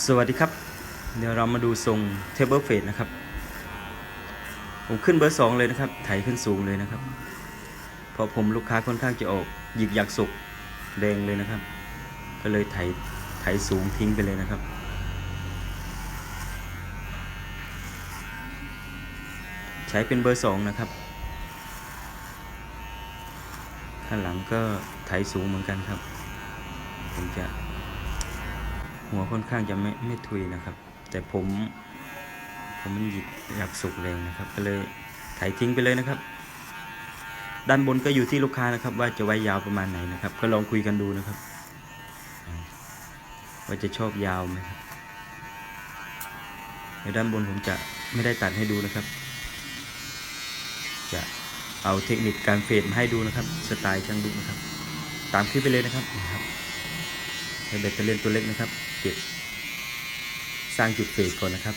สวัสดีครับ เดี๋ยวเรามาดูทรงเทเบิลเฟดนะครับ ผมขึ้นเบอร์สองเลยนะครับ ไถขึ้นสูงเลยนะครับ เพราะผมลูกค้าค่อนข้างจะออกหยิกหยักสุกแดงเลยนะครับ ก็เลยไถไถสูงทิ้งไปเลยนะครับ ใช้เป็นเบอร์สองนะครับ ข้างหลังก็ไถสูงเหมือนกันครับ ผมจะ หัวค่อนข้างจะไม่ไม่ทุยนะครับ แต่ผมผมมันหยิกอยากสุกแรงนะครับ ก็เลยไถทิ้งไปเลยนะครับ ด้านบนก็อยู่ที่ลูกค้านะครับ ว่าจะไว้ยาวประมาณไหนนะครับ ก็ลองคุยกันดูนะครับ ว่าจะชอบยาวไหมครับในด้านบนผมจะไม่ได้ตัดให้ดูนะครับ จะเอาเทคนิคการเฟดมาให้ดูนะครับ สไตล์ช่างดุนะครับ ตามคลิปไปเลยนะครับ นะครับใช้แบตเตอรี่ยนตัวเล็กนะครับเก็บสร้างจุดเฟดก่อนนะครับ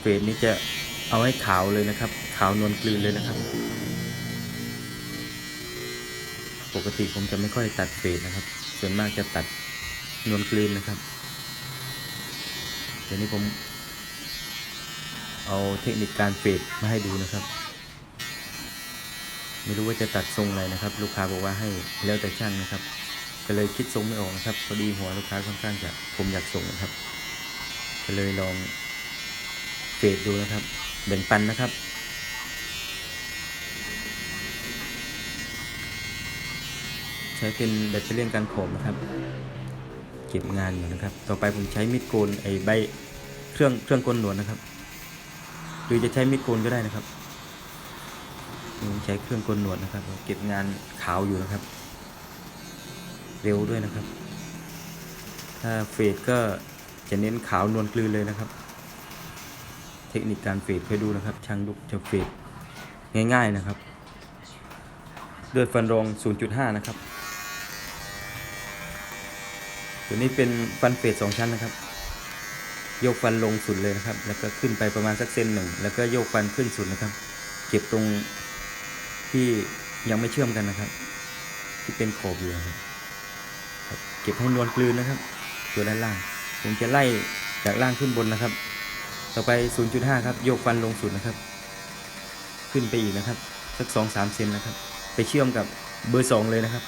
เฟดนี้จะเอาให้ขาวเลยนะครับ ขาวนวลกลืนเลยนะครับ ปกติผมจะไม่ค่อยตัดเฟดนะครับ ส่วนมากจะตัดนวลกลืนนะครับ เดี๋ยวนี้ผมเอาเทคนิคการเฟดมาให้ดูนะครับ ไม่รู้ว่าจะตัดทรงอะไรนะครับ ลูกค้าบอกว่าให้แล้วแต่ช่างนะครับก็เลยคิดทรงไม่ออกนะครับพอดีหัวลูกค้าค่อนข้างจะผมอยากส่งนะครับก็เลยลองเฟดดูนะครับแบ่งปันนะครับใช้เป็นแบตเตอรี่ยนการโขมนะครับ เก็บงานอยู่นะครับ ต่อไปผมใช้มีดโกนไอ้ใบเครื่องเครื่องโกนหนวดนะครับ หรือจะใช้มีดโกนก็ได้นะครับ ใช้เครื่องกลหนวดนะครับ เก็บงานขาวอยู่นะครับ เร็วด้วยนะครับ ถ้าเฟดก็จะเน้นขาวนวลกลืนเลยนะครับ เทคนิคการเฟดเคยดูนะครับ ช่างลูกจะเฟดง่าย ๆนะครับด้วยฟันรอง 0.5 นะครับ ตัวนี้เป็นฟันเฟดสองชั้นนะครับโยกฟันลงสุดเลยนะครับ แล้วก็ขึ้นไปประมาณสักเซนหนึ่ง แล้วก็โยกฟันขึ้นสุดนะครับ เก็บตรง ที่ยังไม่เชื่อมกันนะครับ ที่เป็นขอบอยู่ครับครับเก็บให้นวลกลืนนะครับ ตัวด้านล่าง ผมจะไล่จากล่างขึ้นบนนะครับ ต่อไป 0.5 ครับ โยกฟันลงสุดนะครับ ขึ้นไปอีกนะครับ สัก 2 3 เซนนะครับ ไปเชื่อมกับเบอร์ 2 เลยนะครับ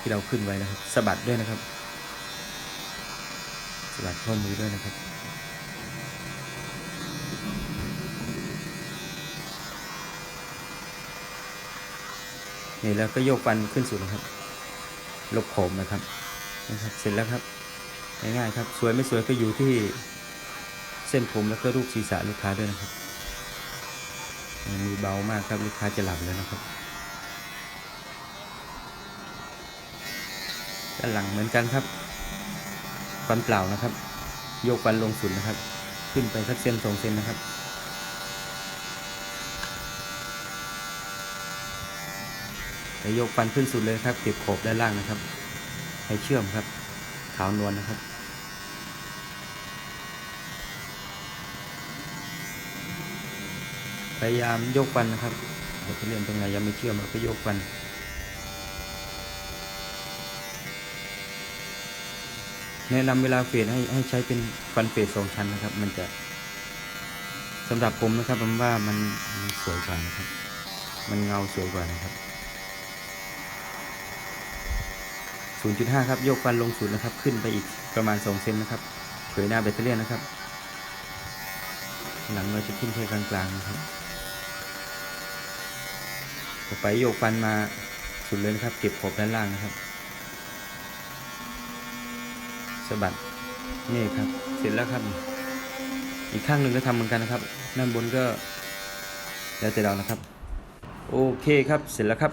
ที่เราขึ้นไว้นะครับสะบัดด้วยนะครับสะบัดข้อมือด้วยนะครับ นี่แล้วก็โยกฟันขึ้นสุดนะครับ ลบโขมนะครับนะครับ เสร็จแล้วครับ ง่ายๆครับ สวยไม่สวยก็อยู่ที่เส้นผมแล้วก็รูปศีรษะลูกค้าด้วยนะครับมือเบามากครับลูกค้าจะหลับแล้วนะครับด้านหลังเหมือนกันครับฟันเปล่านะครับ โยกฟันลงสุดนะครับ ขึ้นไปสักเส้นสองเส้นนะครับ แต่ยกฟันขึ้นสุดเลยครับเก็บขอบด้านล่างนะครับ ให้เชื่อมครับ ขาวนวลนะครับพยายามโยกฟันนะครับเราจะเรียนตรงไหนยังไม่เชื่อมเราก็โยกฟัน แนะนำเวลาเฟดให้ให้ใช้เป็นฟันเฟดสองชั้นนะครับ มันจะสำหรับผมนะครับผมว่ามันมันสวยกว่านะครับ มันเงาสวยกว่านะครับ 0.5 ครับโยกฟันลงศูนย์นะครับ ขึ้นไปอีกประมาณ 2 เซนนะครับ เผยหน้าแบตเตอรี่นนะครับ หลังเราจะขึ้นแค่กลางๆนะครับ ต่อไปโยกฟันมาสุดเลยนะครับ เก็บขอบด้านล่างนะครับ สะบัด นี่ครับ เสร็จแล้วครับ อีกข้างหนึ่งก็ทำเหมือนกันนะครับ ด้านบนก็แล้วแต่เรานะครับ โอเคครับ เสร็จแล้วครับ